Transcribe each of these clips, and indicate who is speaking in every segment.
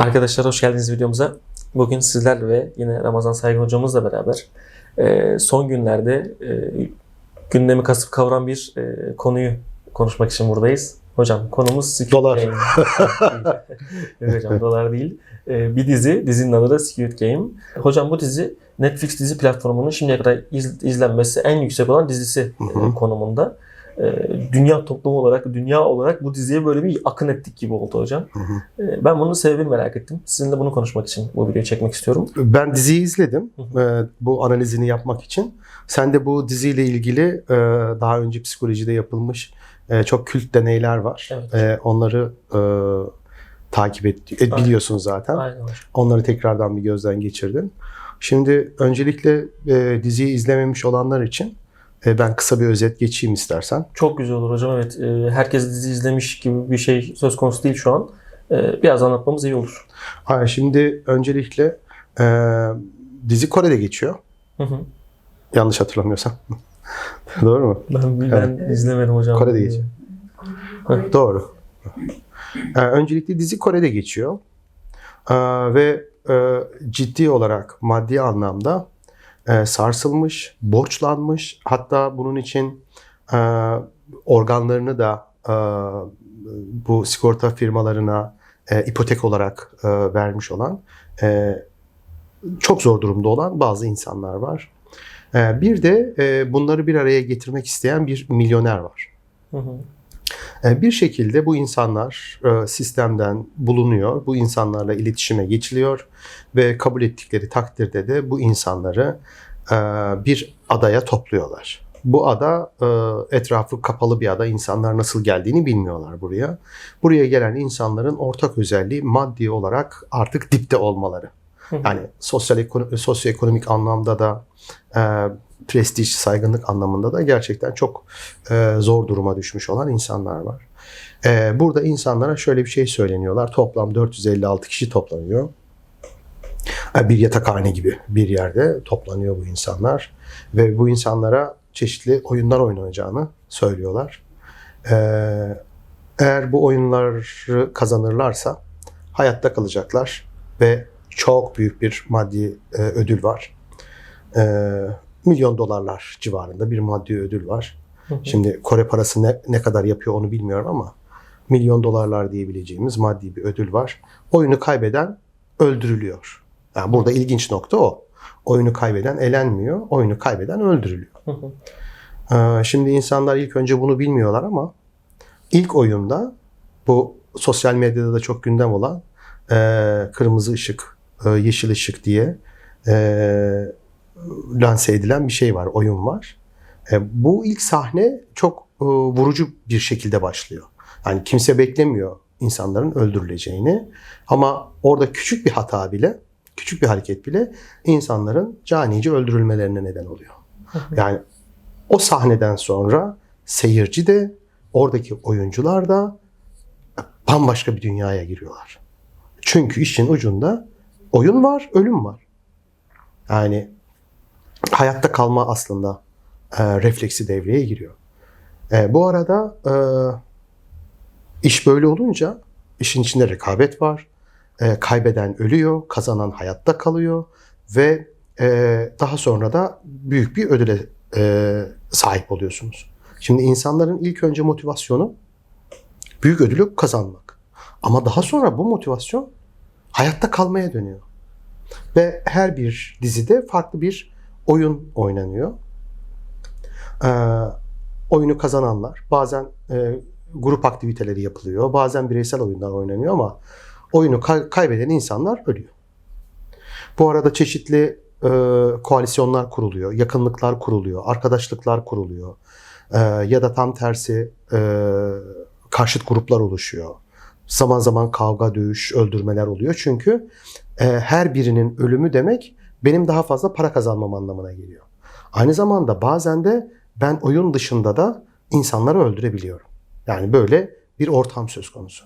Speaker 1: Arkadaşlar hoş geldiniz videomuza. Bugün sizlerle ve yine Ramazan Saygın hocamızla beraber e, son günlerde e, gündemi kasıp kavuran bir e, konuyu konuşmak için buradayız. Hocam konumuz Squid
Speaker 2: Dolar.
Speaker 1: Game. Yok hocam dolar değil. Bir dizi, dizinin adı da Squid Game. Hocam bu dizi Netflix dizi platformunun şimdiye kadar iz- izlenmesi en yüksek olan dizisi
Speaker 2: Hı hı.
Speaker 1: konumunda. E, dünya toplumu olarak, dünya olarak bu diziye böyle bir akın ettik gibi oldu hocam.
Speaker 2: Hı hı.
Speaker 1: Ee, Ben bunun sebebini merak ettim. Sizinle bunu konuşmak için bu videoyu çekmek istiyorum.
Speaker 2: Ben diziyi izledim
Speaker 1: Hı
Speaker 2: e, bu analizini yapmak için. Sen de bu diziyle ilgili e, daha önce psikolojide yapılmış e, çok kült deneyler var.
Speaker 1: Evet.
Speaker 2: Onları takip et, biliyorsun zaten.
Speaker 1: Aynen.
Speaker 2: Onları tekrardan bir gözden geçirdin. Şimdi öncelikle e, diziyi izlememiş olanlar için ben kısa bir özet geçeyim istersen.
Speaker 1: Çok güzel olur hocam. Evet. e, Herkes dizi izlemiş gibi bir şey söz konusu değil şu an. E, Biraz anlatmamız iyi olur.
Speaker 2: Ha, şimdi öncelikle e, dizi Kore'de geçiyor.
Speaker 1: Hı hı.
Speaker 2: Yanlış hatırlamıyorsam. Doğru mu?
Speaker 1: Ben, ben izlemedim hocam.
Speaker 2: Kore'de geçiyor. Doğru. Öncelikle dizi Kore'de geçiyor. Ve e, ciddi olarak maddi anlamda e, sarsılmış, borçlanmış. Hatta bunun için e, organlarını da e, bu sigorta firmalarına ipotek olarak vermiş olan çok zor durumda olan bazı insanlar var. Bir de bunları bir araya getirmek isteyen bir milyoner var.
Speaker 1: Hı hı.
Speaker 2: E, Bir şekilde bu insanlar e, sistemden bulunuyor, bu insanlarla iletişime geçiliyor ve kabul ettikleri takdirde de bu insanları e, bir adaya topluyorlar. Bu ada etrafı kapalı bir ada, insanlar nasıl geldiğini bilmiyorlar buraya. Buraya gelen insanların ortak özelliği maddi olarak artık dipte olmaları. Yani sosyal ekono- sosyoekonomik anlamda da prestij, saygınlık anlamında da gerçekten çok e, zor duruma düşmüş olan insanlar var. E, burada insanlara şöyle bir şey söyleniyorlar. Toplam 456 kişi toplanıyor. E, bir yatakhane gibi bir yerde toplanıyor bu insanlar. Ve bu insanlara çeşitli oyunlar oynanacağını söylüyorlar. E, eğer bu oyunları kazanırlarsa hayatta kalacaklar ve çok büyük bir maddi e, ödül var. E, milyon dolarlar civarında bir maddi ödül var.
Speaker 1: Hı hı.
Speaker 2: Şimdi Kore parası ne, ne kadar yapıyor onu bilmiyorum ama milyon dolarlar diyebileceğimiz maddi bir ödül var. Oyunu kaybeden öldürülüyor. Yani burada ilginç nokta o. Oyunu kaybeden elenmiyor, oyunu kaybeden öldürülüyor.
Speaker 1: Hı hı.
Speaker 2: Ee, Şimdi insanlar ilk önce bunu bilmiyorlar ama ilk oyunda bu sosyal medyada da çok gündem olan e, kırmızı ışık, e, yeşil ışık diye e, lanse edilen bir şey var, oyun var. E, bu ilk sahne çok e, vurucu bir şekilde başlıyor. Yani kimse beklemiyor insanların öldürüleceğini ama orada küçük bir hata bile, küçük bir hareket bile insanların canice öldürülmelerine neden oluyor. Yani o sahneden sonra seyirci de oradaki oyuncular da bambaşka bir dünyaya giriyorlar. Çünkü işin ucunda oyun var, ölüm var. Yani hayatta kalma aslında e, refleksi devreye giriyor. E, bu arada e, iş böyle olunca işin içinde rekabet var. E, kaybeden ölüyor, kazanan hayatta kalıyor ve e, daha sonra da büyük bir ödüle e, sahip oluyorsunuz. Şimdi insanların ilk önce motivasyonu büyük ödülü kazanmak. Ama daha sonra bu motivasyon hayatta kalmaya dönüyor. Ve her bir dizide farklı bir oyun oynanıyor. Ee, oyunu kazananlar bazen e, grup aktiviteleri yapılıyor, bazen bireysel oyunlar oynanıyor ama oyunu kay- kaybeden insanlar ölüyor. Bu arada çeşitli e, koalisyonlar kuruluyor, yakınlıklar kuruluyor, arkadaşlıklar kuruluyor. E, ya da tam tersi e, karşıt gruplar oluşuyor. Zaman zaman kavga, dövüş, öldürmeler oluyor. Çünkü e, her birinin ölümü demek benim daha fazla para kazanmam anlamına geliyor. Aynı zamanda bazen de ben oyun dışında da insanları öldürebiliyorum. Yani böyle bir ortam söz konusu.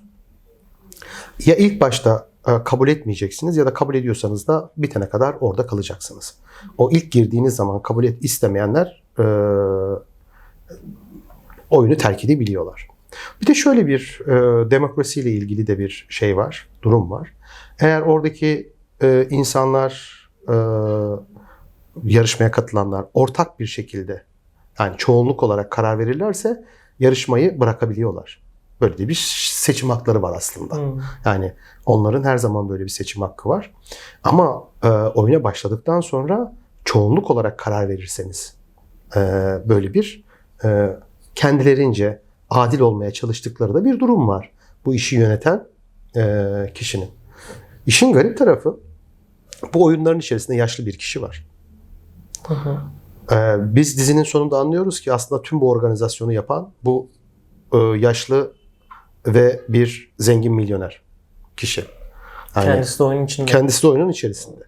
Speaker 2: Ya ilk başta e, kabul etmeyeceksiniz ya da kabul ediyorsanız da bitene kadar orada kalacaksınız. O ilk girdiğiniz zaman kabul et istemeyenler e, oyunu terk edebiliyorlar. Bir de şöyle bir e, demokrasiyle ilgili de bir şey var, durum var. Eğer oradaki e, insanlar, e, yarışmaya katılanlar ortak bir şekilde yani çoğunluk olarak karar verirlerse yarışmayı bırakabiliyorlar. Böyle de bir seçim hakları var aslında.
Speaker 1: Hmm.
Speaker 2: Yani onların her zaman böyle bir seçim hakkı var. Ama e, oyuna başladıktan sonra çoğunluk olarak karar verirseniz e, böyle bir e, kendilerince adil olmaya çalıştıkları da bir durum var. Bu işi yöneten e, kişinin. İşin garip tarafı bu oyunların içerisinde yaşlı bir kişi var.
Speaker 1: Hı hı.
Speaker 2: Ee, biz dizinin sonunda anlıyoruz ki aslında tüm bu organizasyonu yapan bu e, yaşlı ve bir zengin milyoner kişi. Yani
Speaker 1: Kendisi de oyunun içinde.
Speaker 2: kendisi de oyunun içerisinde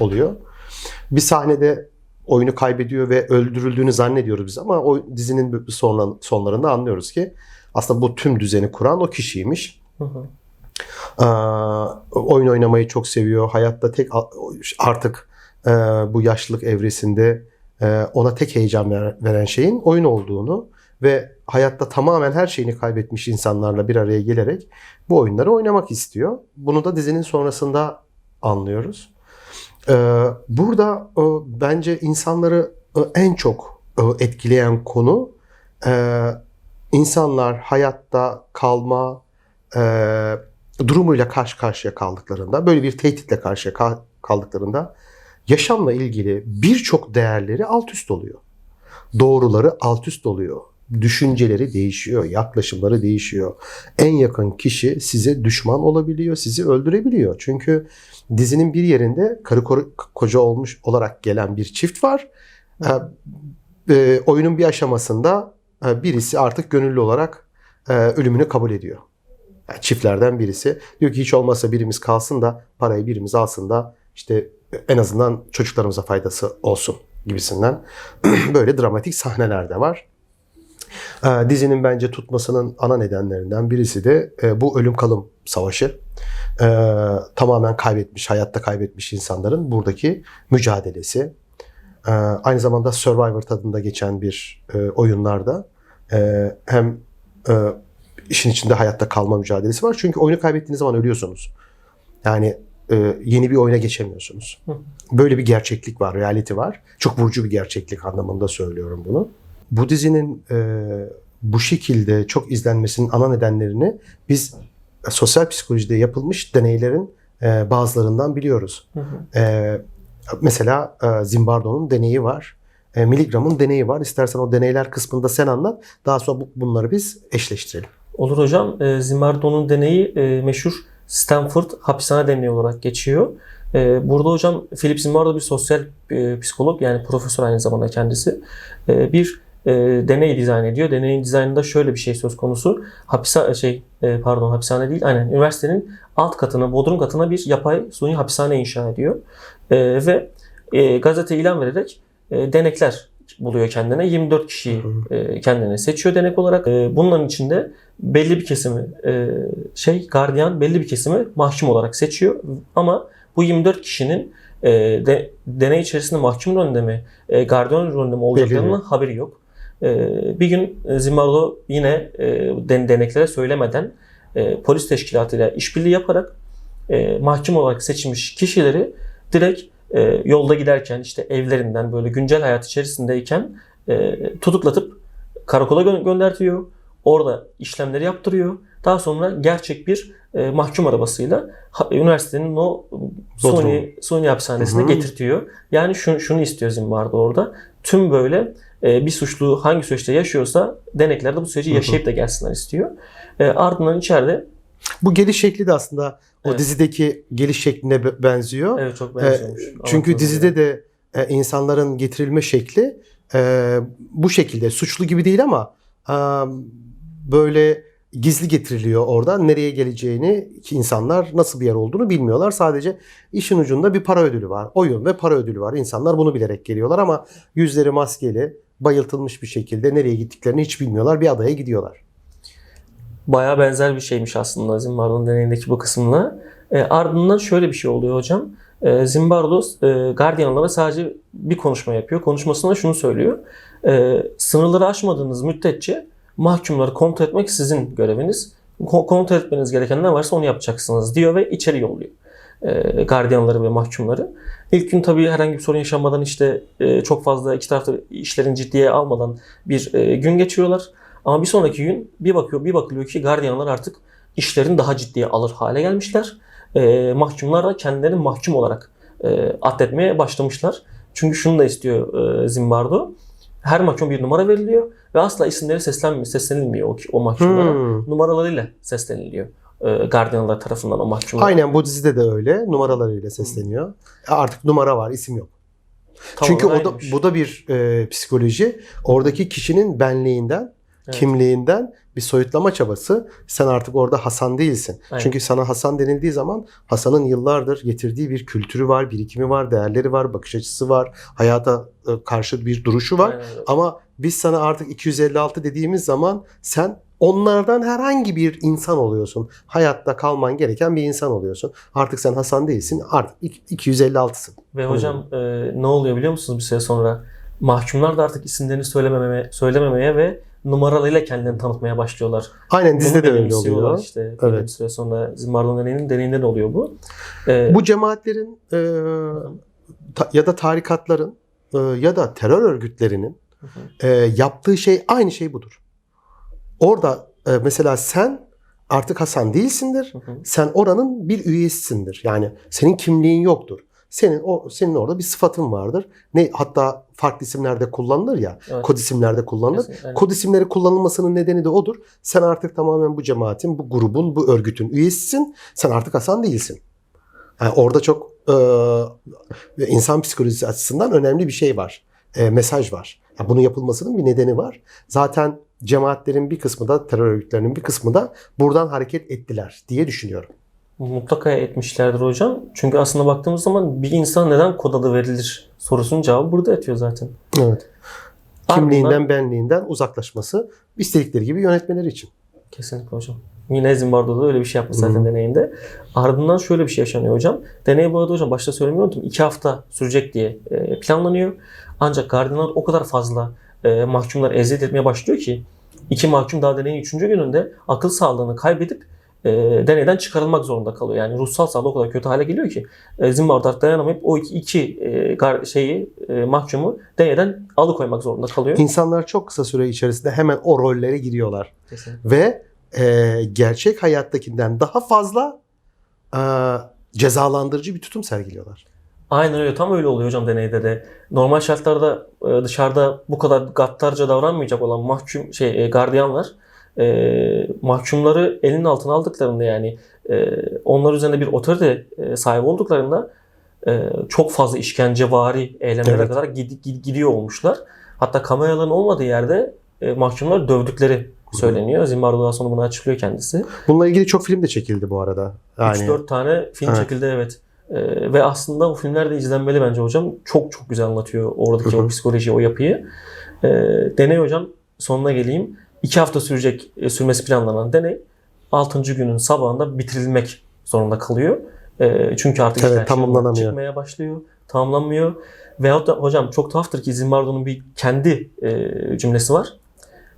Speaker 2: oluyor. Bir sahnede oyunu kaybediyor ve öldürüldüğünü zannediyoruz biz ama o dizinin sonlarında anlıyoruz ki aslında bu tüm düzeni kuran o kişiymiş.
Speaker 1: Hı hı.
Speaker 2: Oyun oynamayı çok seviyor. Hayatta tek artık e, bu yaşlılık evresinde e, ona tek heyecan ver- veren şeyin oyun olduğunu ve hayatta tamamen her şeyini kaybetmiş insanlarla bir araya gelerek bu oyunları oynamak istiyor. Bunu da dizinin sonrasında anlıyoruz. Ee, burada e, bence insanları e, en çok e, etkileyen konu e, insanlar hayatta kalma e, durumuyla karşı karşıya kaldıklarında, böyle bir tehditle karşıya kal- kaldıklarında yaşamla ilgili birçok değerleri alt üst oluyor. Doğruları alt üst oluyor. Düşünceleri değişiyor, yaklaşımları değişiyor. En yakın kişi size düşman olabiliyor, sizi öldürebiliyor. Çünkü dizinin bir yerinde karı ko- koca olmuş olarak gelen bir çift var. Ee, e, oyunun bir aşamasında e, birisi artık gönüllü olarak e, ölümünü kabul ediyor. Yani çiftlerden birisi diyor ki hiç olmazsa birimiz kalsın da parayı birimiz alsın da işte en azından çocuklarımıza faydası olsun gibisinden böyle dramatik sahneler de var. Ee, dizinin bence tutmasının ana nedenlerinden birisi de e, bu ölüm kalım savaşı. Ee, tamamen kaybetmiş, hayatta kaybetmiş insanların buradaki mücadelesi. Ee, aynı zamanda Survivor tadında geçen bir e, oyunlarda e, hem e, işin içinde hayatta kalma mücadelesi var. Çünkü oyunu kaybettiğiniz zaman ölüyorsunuz. Yani e, yeni bir oyuna geçemiyorsunuz.
Speaker 1: Hı.
Speaker 2: Böyle bir gerçeklik var, reality var. Çok vurucu bir gerçeklik anlamında söylüyorum bunu. Bu dizinin e, bu şekilde çok izlenmesinin ana nedenlerini biz sosyal psikolojide yapılmış deneylerin e, bazılarından biliyoruz.
Speaker 1: Hı hı.
Speaker 2: E, mesela e, Zimbardo'nun deneyi var. E, Milligram'ın deneyi var. İstersen o deneyler kısmında sen anlat. Daha sonra bu- bunları biz eşleştirelim.
Speaker 1: Olur hocam. E, Zimbardo'nun deneyi meşhur Stanford hapishane deneyi olarak geçiyor. E, burada hocam Philip Zimbardo bir sosyal e, psikolog yani profesör aynı zamanda kendisi. E, bir e, deney dizayn ediyor. Deneyin dizaynında şöyle bir şey söz konusu. Hapishane şey e, pardon hapishane değil aynen üniversitenin alt katına bodrum katına bir yapay suni hapishane inşa ediyor. Ve gazete ilan vererek denekler buluyor kendine. 24 kişiyi e, kendine seçiyor denek olarak. E, bunların içinde belli bir kesimi e, şey gardiyan belli bir kesimi mahkum olarak seçiyor. Ama bu 24 kişinin e, de, deney içerisinde mahkum rolünde mi, e, gardiyan rolünde mi olacaklarının haberi yok. E, bir gün Zimbardo yine e, den- deneklere söylemeden e, polis teşkilatıyla işbirliği yaparak e, mahkum olarak seçilmiş kişileri direkt e, yolda giderken işte evlerinden böyle güncel hayat içerisindeyken e, tutuklatıp karakola gö- göndertiyor. Orada işlemleri yaptırıyor. Daha sonra gerçek bir e, mahkum arabasıyla ha- üniversitenin o Sony, Sony hapishanesine
Speaker 2: Hı hı.
Speaker 1: getirtiyor. Yani şunu, şunu istiyor Zimbardo orada. Tüm böyle e, bir suçlu hangi süreçte yaşıyorsa deneklerde bu süreci yaşayıp da gelsinler istiyor. E, ardından içeride
Speaker 2: Bu geliş şekli de aslında o
Speaker 1: Evet.
Speaker 2: dizideki geliş şekline be- benziyor.
Speaker 1: evet çok benziyormuş.
Speaker 2: çünkü
Speaker 1: Anlatılan
Speaker 2: dizide de e, insanların getirilme şekli e, bu şekilde suçlu gibi değil ama e, böyle gizli getiriliyor orada. Nereye geleceğini ki insanlar nasıl bir yer olduğunu bilmiyorlar. Sadece işin ucunda bir para ödülü var. Oyun ve para ödülü var. İnsanlar bunu bilerek geliyorlar ama yüzleri maskeli, bayıltılmış bir şekilde nereye gittiklerini hiç bilmiyorlar. Bir adaya gidiyorlar.
Speaker 1: Bayağı benzer bir şeymiş aslında Zimbardo'nun deneyindeki bu kısımla. E, ardından şöyle bir şey oluyor hocam. E, Zimbardo e, gardiyanlara sadece bir konuşma yapıyor. Konuşmasında şunu söylüyor. E, sınırları aşmadığınız müddetçe mahkumları kontrol etmek sizin göreviniz. Ko- kontrol etmeniz gereken ne varsa onu yapacaksınız diyor ve içeri yolluyor. e, gardiyanları ve mahkumları. İlk gün tabii herhangi bir sorun yaşanmadan işte e, çok fazla iki tarafta işlerin ciddiye almadan bir e, gün geçiriyorlar. Ama bir sonraki gün bir bakıyor bir bakılıyor ki gardiyanlar artık işlerin daha ciddiye alır hale gelmişler. E, mahkumlar da kendilerini mahkum olarak e, addetmeye başlamışlar. Çünkü şunu da istiyor e, Zimbardo. Her mahkum bir numara veriliyor ve asla isimleri seslenmiyor, seslenilmiyor o, o mahkumlara.
Speaker 2: Hmm.
Speaker 1: Numaralarıyla sesleniliyor. E, gardiyanlar tarafından o mahkumlar.
Speaker 2: Aynen bu dizide de öyle. Numaralarıyla sesleniyor. Artık numara var, isim yok.
Speaker 1: Tamamen
Speaker 2: Çünkü o da, bu da bir e, psikoloji. Oradaki kişinin benliğinden,
Speaker 1: Evet.
Speaker 2: kimliğinden bir soyutlama çabası. Sen artık orada Hasan değilsin.
Speaker 1: Aynen.
Speaker 2: Çünkü sana Hasan denildiği zaman Hasan'ın yıllardır getirdiği bir kültürü var, birikimi var, değerleri var, bakış açısı var, hayata e, karşı bir duruşu var.
Speaker 1: Aynen.
Speaker 2: Ama biz sana artık 256 dediğimiz zaman sen onlardan herhangi bir insan oluyorsun. Hayatta kalman gereken bir insan oluyorsun. Artık sen Hasan değilsin. Artık ik- 256'sın.
Speaker 1: Ve hocam e, ne oluyor biliyor musunuz bir süre sonra? Mahkumlar da artık isimlerini söylememeye, söylememeye ve numaralarıyla kendilerini tanıtmaya başlıyorlar.
Speaker 2: Aynen dizide de öyle oluyor.
Speaker 1: Işte. Evet. Bir süre sonra Zimbardo'nun deneyinin deneyinde de oluyor bu. E,
Speaker 2: Bu cemaatlerin e, ta- ya da tarikatların e, ya da terör örgütlerinin
Speaker 1: Hı hı.
Speaker 2: e, yaptığı şey aynı şey budur. Orada e, mesela sen artık Hasan değilsindir.
Speaker 1: Hı hı.
Speaker 2: Sen oranın bir üyesisindir. Yani senin kimliğin yoktur. Senin o senin orada bir sıfatın vardır. Ne hatta farklı isimlerde kullanılır ya.
Speaker 1: Evet.
Speaker 2: Kod isimlerde kullanılır.
Speaker 1: Kesinlikle.
Speaker 2: Kod isimleri kullanılmasının nedeni de odur. Sen artık tamamen bu cemaatin, bu grubun, bu örgütün üyesisin. Sen artık Hasan değilsin. Yani orada çok e, insan psikolojisi açısından önemli bir şey var. E, mesaj var. Yani bunun yapılmasının bir nedeni var. Zaten cemaatlerin bir kısmı da terör örgütlerinin bir kısmı da buradan hareket ettiler diye düşünüyorum.
Speaker 1: Mutlaka etmişlerdir hocam. Çünkü aslında baktığımız zaman bir insan neden kod adı verilir sorusunun cevabı burada yatıyor zaten.
Speaker 2: Evet.
Speaker 1: Ardından-
Speaker 2: Kimliğinden, benliğinden uzaklaşması istedikleri gibi yönetmeleri için.
Speaker 1: Kesinlikle hocam. Yine Zimbardo da öyle bir şey yapmış zaten
Speaker 2: Hı.
Speaker 1: deneyinde. Ardından şöyle bir şey yaşanıyor hocam. Deney bu arada hocam başta söylemeyi unuttum. İki hafta sürecek diye e, planlanıyor. Ancak gardiyanlar o kadar fazla e, mahkumlar eziyet etmeye başlıyor ki iki mahkum daha deneyin üçüncü gününde akıl sağlığını kaybedip e, deneyden çıkarılmak zorunda kalıyor. Yani ruhsal sağlığı o kadar kötü hale geliyor ki e, Zimbardo artık dayanamayıp o iki, iki e, şeyi e, mahkumu deneyden alıkoymak zorunda kalıyor.
Speaker 2: İnsanlar çok kısa süre içerisinde hemen o rollere giriyorlar.
Speaker 1: Kesinlikle.
Speaker 2: ve e, gerçek hayattakinden daha fazla e, cezalandırıcı bir tutum sergiliyorlar.
Speaker 1: Aynen öyle. Tam öyle oluyor hocam deneyde de. Normal şartlarda e, dışarıda bu kadar gaddarca davranmayacak olan mahkum şey e, gardiyanlar e, mahkumları elinin altına aldıklarında yani e, onlar üzerinde bir otorite e, sahibi olduklarında e, çok fazla işkencevari eylemlere
Speaker 2: Evet.
Speaker 1: kadar gid- gid- gidiyor olmuşlar. Hatta kameraların olmadığı yerde e, mahkumlar dövdükleri söyleniyor. Zimbardo sonra bunu açıklıyor kendisi.
Speaker 2: Bununla ilgili çok film de çekildi bu arada. Yani
Speaker 1: 3-4 tane film
Speaker 2: Evet.
Speaker 1: çekildi evet. Ee, ve aslında o filmler de izlenmeli bence hocam. Çok çok güzel anlatıyor oradaki o psikolojiyi, o yapıyı. Ee, deney hocam sonuna geleyim. 2 hafta sürecek e, sürmesi planlanan deney 6. günün sabahında bitirilmek zorunda kalıyor. Ee, çünkü artık
Speaker 2: Evet,
Speaker 1: işler
Speaker 2: tamamlanamıyor.
Speaker 1: çıkmaya başlıyor. Tamamlanmıyor. Veyahut da hocam çok tuhaftır ki Zimbardo'nun bir kendi e, cümlesi var.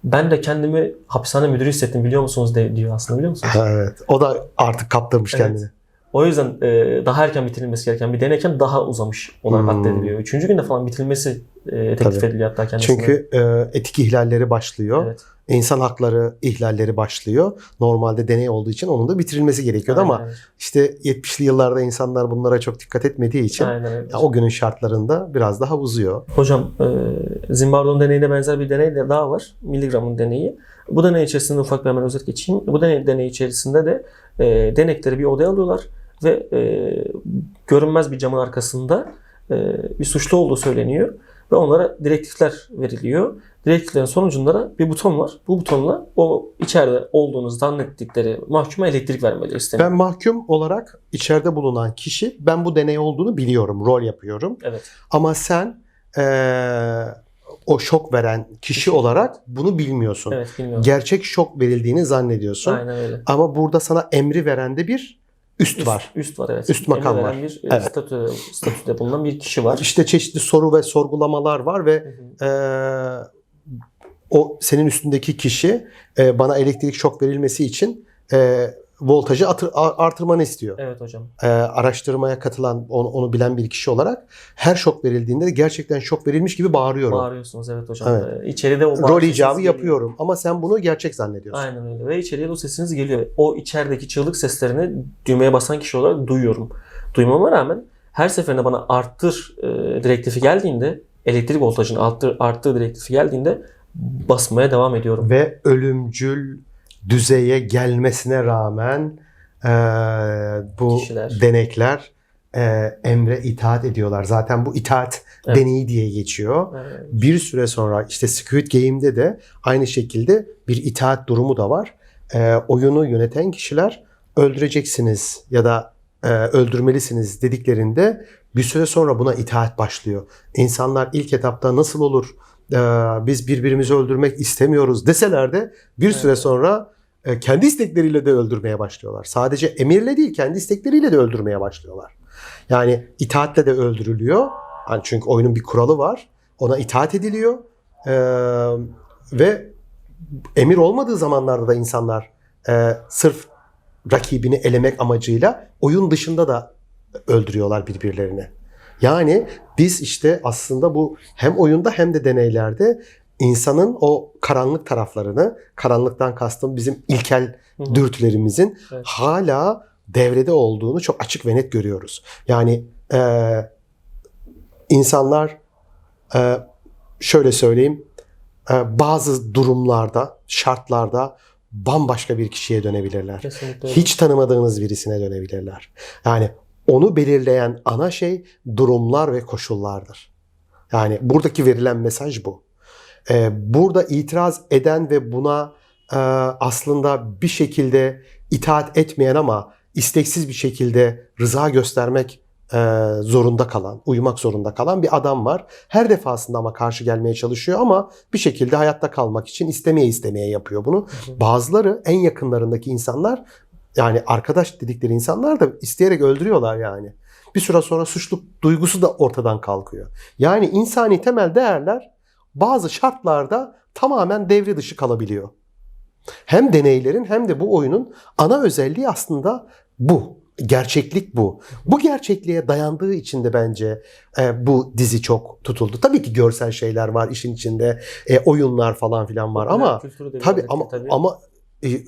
Speaker 1: Ben de kendimi hapishane müdürü hissettim biliyor musunuz de, diyor aslında biliyor musunuz?
Speaker 2: evet. O da artık kaptırmış
Speaker 1: Evet.
Speaker 2: kendini.
Speaker 1: O yüzden e, daha erken bitirilmesi gereken bir deneyken daha uzamış olarak
Speaker 2: Hmm.
Speaker 1: addediliyor. Üçüncü günde falan bitirilmesi e, teklif
Speaker 2: Tabii.
Speaker 1: ediliyor hatta kendisine.
Speaker 2: Çünkü e, etik ihlalleri başlıyor.
Speaker 1: evet,
Speaker 2: İnsan hakları ihlalleri başlıyor. Normalde deney olduğu için onun da bitirilmesi gerekiyordu ama
Speaker 1: aynen,
Speaker 2: işte 70'li yıllarda insanlar bunlara çok dikkat etmediği için
Speaker 1: aynen
Speaker 2: ya o günün şartlarında biraz daha uzuyor.
Speaker 1: Hocam e, Zimbardo'nun deneyine benzer bir deney de daha var. Milligram'ın deneyi. Bu deney içerisinde ufak bir hemen özet geçeyim. Bu deney, deney içerisinde de e, denekleri bir odaya alıyorlar ve e, görünmez bir camın arkasında e, bir suçlu olduğu söyleniyor ve onlara direktifler veriliyor. Direktiflerin sonucunda da bir buton var. Bu butonla o içeride olduğunu zannettikleri mahkuma elektrik vermeleri isteniyor.
Speaker 2: Ben mahkum olarak içeride bulunan kişi ben bu deney olduğunu biliyorum. Rol yapıyorum.
Speaker 1: Evet.
Speaker 2: Ama sen eee, o şok veren kişi olarak bunu bilmiyorsun.
Speaker 1: Evet bilmiyorum.
Speaker 2: Gerçek şok verildiğini zannediyorsun.
Speaker 1: Aynen öyle.
Speaker 2: Ama burada sana emri veren de bir üst,
Speaker 1: Üst
Speaker 2: var.
Speaker 1: Üst var evet.
Speaker 2: Üst makam var.
Speaker 1: Bir e,
Speaker 2: Evet.
Speaker 1: statüde, statüde bulunan bir kişi var.
Speaker 2: İşte çeşitli soru ve sorgulamalar var ve
Speaker 1: Hı hı.
Speaker 2: eee, o senin üstündeki kişi eee, bana elektrik şok verilmesi için eee, voltajı atır- artırmanı istiyor.
Speaker 1: Evet hocam.
Speaker 2: Ee, araştırmaya katılan, onu, onu bilen bir kişi olarak her şok verildiğinde de gerçekten şok verilmiş gibi bağırıyorum.
Speaker 1: Bağırıyorsunuz evet hocam.
Speaker 2: Evet.
Speaker 1: Ee, İçeride o
Speaker 2: Rol icabı
Speaker 1: sesiniz geliyor.
Speaker 2: yapıyorum ama sen bunu gerçek zannediyorsun.
Speaker 1: Aynen öyle. Ve içeriye o sesiniz geliyor. O içerideki çığlık seslerini düğmeye basan kişi olarak duyuyorum. Duymama rağmen her seferinde bana arttır e, direktifi geldiğinde elektrik voltajının arttır, arttığı direktifi geldiğinde basmaya devam ediyorum.
Speaker 2: Ve ölümcül düzeye gelmesine rağmen eee, bu
Speaker 1: Kişiler.
Speaker 2: denekler eee, emre itaat ediyorlar. Zaten bu itaat
Speaker 1: Evet.
Speaker 2: deneyi diye geçiyor.
Speaker 1: Evet.
Speaker 2: Bir süre sonra işte Squid Game'de de aynı şekilde bir itaat durumu da var. Eee, oyunu yöneten kişiler öldüreceksiniz ya da eee, öldürmelisiniz dediklerinde bir süre sonra buna itaat başlıyor. İnsanlar ilk etapta nasıl olur eee, biz birbirimizi öldürmek istemiyoruz deseler de bir süre
Speaker 1: Evet.
Speaker 2: sonra e, kendi istekleriyle de öldürmeye başlıyorlar. Sadece emirle değil kendi istekleriyle de öldürmeye başlıyorlar. Yani itaatle de öldürülüyor. Yani çünkü oyunun bir kuralı var. Ona itaat ediliyor. Ee, ve emir olmadığı zamanlarda da insanlar e, sırf rakibini elemek amacıyla oyun dışında da öldürüyorlar birbirlerini. Yani biz işte aslında bu hem oyunda hem de deneylerde insanın o karanlık taraflarını, karanlıktan kastım bizim ilkel dürtülerimizin
Speaker 1: Evet.
Speaker 2: hala devrede olduğunu çok açık ve net görüyoruz. Yani e, insanlar e, şöyle söyleyeyim e, bazı durumlarda, şartlarda bambaşka bir kişiye dönebilirler.
Speaker 1: Kesinlikle.
Speaker 2: Hiç tanımadığınız birisine dönebilirler. Yani onu belirleyen ana şey durumlar ve koşullardır. Yani buradaki verilen mesaj bu. Ee, burada itiraz eden ve buna e, aslında bir şekilde itaat etmeyen ama isteksiz bir şekilde rıza göstermek e, zorunda kalan, uyumak zorunda kalan bir adam var. Her defasında ama karşı gelmeye çalışıyor ama bir şekilde hayatta kalmak için istemeye istemeye yapıyor bunu. Bazıları en yakınlarındaki insanlar yani arkadaş dedikleri insanlar da isteyerek öldürüyorlar yani. Bir süre sonra suçluluk duygusu da ortadan kalkıyor. Yani insani temel değerler bazı şartlarda tamamen devre dışı kalabiliyor. Hem deneylerin hem de bu oyunun ana özelliği aslında bu. Gerçeklik bu. Bu gerçekliğe dayandığı için de bence e, bu dizi çok tutuldu. Tabii ki görsel şeyler var işin içinde, e, oyunlar falan filan var ama Tabii ama
Speaker 1: tabii.
Speaker 2: ama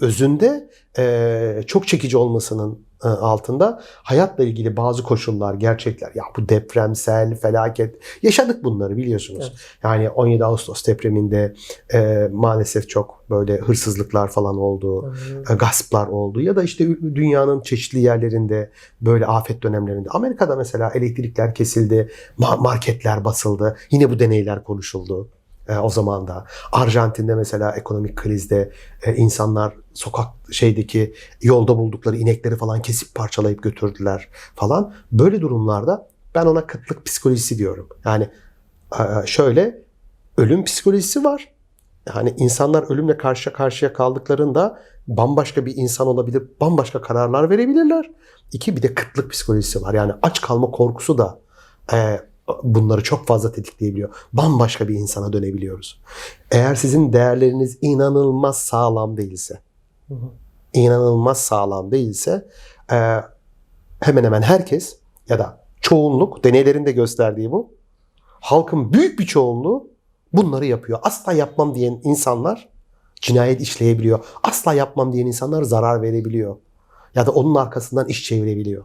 Speaker 2: özünde e, çok çekici olmasının e, altında hayatla ilgili bazı koşullar, gerçekler. Ya bu depremsel felaket yaşadık bunları biliyorsunuz.
Speaker 1: Evet.
Speaker 2: Yani 17 Ağustos depreminde e, maalesef çok böyle hırsızlıklar falan oldu,
Speaker 1: Hı.
Speaker 2: e, gasplar oldu ya da işte dünyanın çeşitli yerlerinde böyle afet dönemlerinde. Amerika'da mesela elektrikler kesildi, ma- marketler basıldı. Yine bu deneyler konuşuldu e, o zaman da. Arjantin'de mesela ekonomik krizde e, insanlar sokak şeydeki yolda buldukları inekleri falan kesip parçalayıp götürdüler falan. Böyle durumlarda ben ona kıtlık psikolojisi diyorum. Yani e, şöyle ölüm psikolojisi var. Yani insanlar ölümle karşı karşıya kaldıklarında bambaşka bir insan olabilir, bambaşka kararlar verebilirler. İki bir de kıtlık psikolojisi var. Yani aç kalma korkusu da bunları çok fazla tetikleyebiliyor. Bambaşka bir insana dönebiliyoruz. Eğer sizin değerleriniz inanılmaz sağlam değilse,
Speaker 1: Hı hı.
Speaker 2: inanılmaz sağlam değilse e, hemen hemen herkes ya da çoğunluk deneylerin de gösterdiği bu. Halkın büyük bir çoğunluğu bunları yapıyor. Asla yapmam diyen insanlar cinayet işleyebiliyor. Asla yapmam diyen insanlar zarar verebiliyor. Ya da onun arkasından iş çevirebiliyor.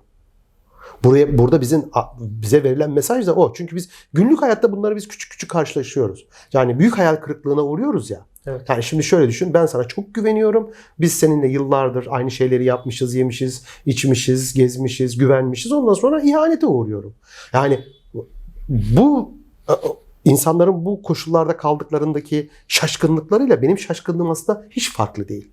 Speaker 2: Buraya burada bizim bize verilen mesaj da o. Çünkü biz günlük hayatta bunları biz küçük küçük karşılaşıyoruz. Yani büyük hayal kırıklığına uğruyoruz ya.
Speaker 1: Evet.
Speaker 2: Yani şimdi şöyle düşün ben sana çok güveniyorum. Biz seninle yıllardır aynı şeyleri yapmışız, yemişiz, içmişiz, gezmişiz, güvenmişiz. Ondan sonra ihanete uğruyorum. Yani bu e, insanların bu koşullarda kaldıklarındaki şaşkınlıklarıyla benim şaşkınlığım aslında hiç farklı değil.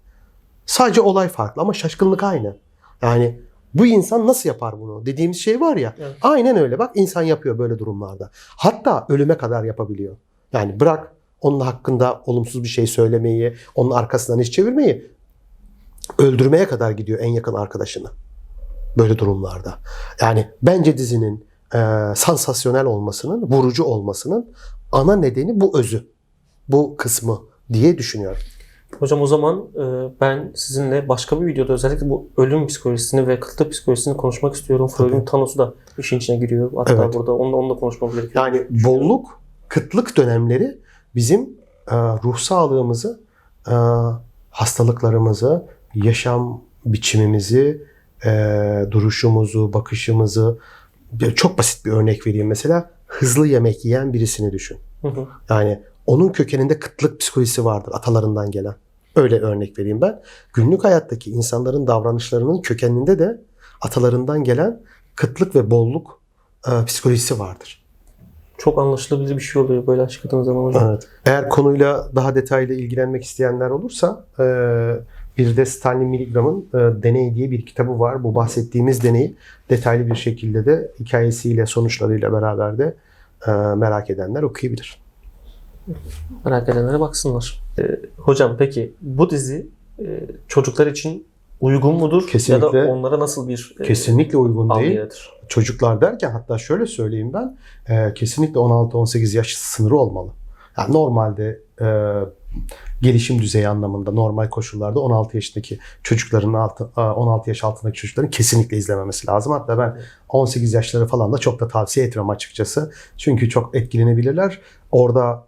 Speaker 2: Sadece olay farklı ama şaşkınlık aynı. Yani bu insan nasıl yapar bunu dediğimiz şey var ya.
Speaker 1: Evet.
Speaker 2: Aynen öyle bak insan yapıyor böyle durumlarda. Hatta ölüme kadar yapabiliyor. Yani bırak onun hakkında olumsuz bir şey söylemeyi, onun arkasından iş çevirmeyi öldürmeye kadar gidiyor en yakın arkadaşını. Böyle durumlarda. Yani bence dizinin e, sansasyonel olmasının, vurucu olmasının ana nedeni bu özü. Bu kısmı diye düşünüyorum.
Speaker 1: Hocam o zaman e, ben sizinle başka bir videoda özellikle bu ölüm psikolojisini ve kıtlık psikolojisini konuşmak istiyorum. Freud'un Thanos'u da işin içine giriyor. Hatta
Speaker 2: Evet.
Speaker 1: burada onunla, onunla konuşmamız gerekiyor.
Speaker 2: Yani bolluk, kıtlık dönemleri bizim e, ruh sağlığımızı, e, hastalıklarımızı, yaşam biçimimizi, duruşumuzu, bakışımızı çok basit bir örnek vereyim mesela hızlı yemek yiyen birisini düşün.
Speaker 1: Hı hı.
Speaker 2: Yani onun kökeninde kıtlık psikolojisi vardır atalarından gelen. Öyle örnek vereyim ben. Günlük hayattaki insanların davranışlarının kökeninde de atalarından gelen kıtlık ve bolluk e, psikolojisi vardır.
Speaker 1: Çok anlaşılabilir bir şey oluyor böyle açıkladığınız zaman hocam.
Speaker 2: Evet. Eğer konuyla daha detaylı ilgilenmek isteyenler olursa e, bir de Stanley Milgram'ın e, Deney diye bir kitabı var. Bu bahsettiğimiz deneyi detaylı bir şekilde de hikayesiyle, sonuçlarıyla beraber de e, merak edenler okuyabilir.
Speaker 1: Merak edenlere baksınlar. E, hocam peki bu dizi e, çocuklar için uygun mudur?
Speaker 2: Kesinlikle.
Speaker 1: Ya da onlara nasıl bir e,
Speaker 2: Kesinlikle uygun değil.
Speaker 1: yaratır?
Speaker 2: Çocuklar derken hatta şöyle söyleyeyim ben e, kesinlikle 16-18 yaş sınırı olmalı. Yani normalde e, gelişim düzeyi anlamında normal koşullarda 16 yaşındaki çocukların altı, e, 16 yaş altındaki çocukların kesinlikle izlememesi lazım. Hatta ben 18 yaşları falan da çok da tavsiye etmem açıkçası. Çünkü çok etkilenebilirler. Orada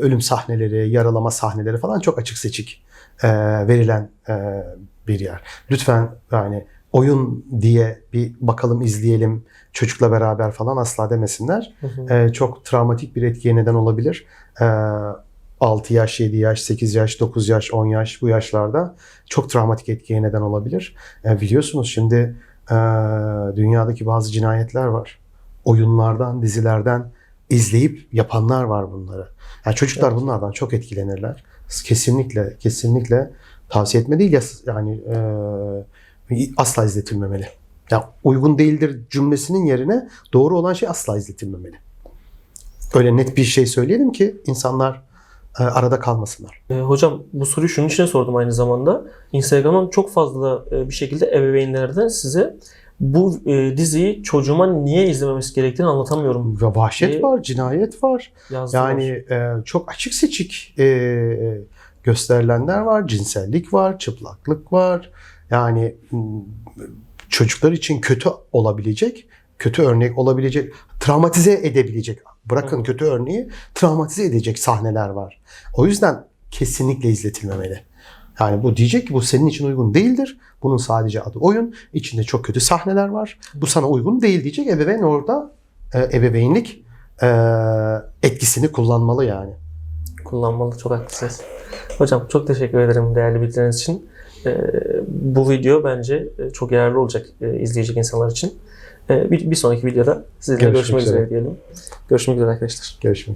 Speaker 2: ölüm sahneleri, yaralama sahneleri falan çok açık seçik e, verilen e, bir yer. Lütfen yani oyun diye bir bakalım izleyelim çocukla beraber falan asla demesinler.
Speaker 1: Hı hı.
Speaker 2: Ee, çok travmatik bir etkiye neden olabilir. Ee, 6 yaş, 7 yaş, 8 yaş, 9 yaş, 10 yaş bu yaşlarda çok travmatik etkiye neden olabilir. Ee, biliyorsunuz şimdi e, dünyadaki bazı cinayetler var. Oyunlardan, dizilerden izleyip yapanlar var bunları. Yani çocuklar
Speaker 1: Evet.
Speaker 2: bunlardan çok etkilenirler. Kesinlikle, kesinlikle tavsiye etme değil yani e, asla izletilmemeli. Ya uygun değildir cümlesinin yerine doğru olan şey asla izletilmemeli. Öyle net bir şey söyleyelim ki insanlar e, arada kalmasınlar.
Speaker 1: E, hocam bu soruyu şunun için sordum aynı zamanda. Instagram'dan çok fazla e, bir şekilde ebeveynlerden size bu e, diziyi çocuğuma niye izlememesi gerektiğini anlatamıyorum
Speaker 2: Ve vahşet
Speaker 1: Ee,
Speaker 2: var, cinayet var.
Speaker 1: yazdılar.
Speaker 2: Yani e, çok açık seçik e, gösterilenler var. Cinsellik var, çıplaklık var. Yani çocuklar için kötü olabilecek, kötü örnek olabilecek, travmatize edebilecek. Bırakın kötü örneği, travmatize edecek sahneler var. O yüzden kesinlikle izletilmemeli. Yani bu diyecek ki bu senin için uygun değildir. Bunun sadece adı oyun. İçinde çok kötü sahneler var. Bu sana uygun değil diyecek. Ebeveyn orada e, ebeveynlik e, etkisini kullanmalı yani.
Speaker 1: kullanmalı. Çok haklısınız. Hocam çok teşekkür ederim değerli bilgileriniz için. E, bu video bence e, çok yararlı olacak e, izleyecek insanlar için. E, bir, bir sonraki videoda sizinle
Speaker 2: Görüşmek
Speaker 1: görüşmek
Speaker 2: üzere.
Speaker 1: üzere diyelim. Görüşmek üzere arkadaşlar.
Speaker 2: Görüşmek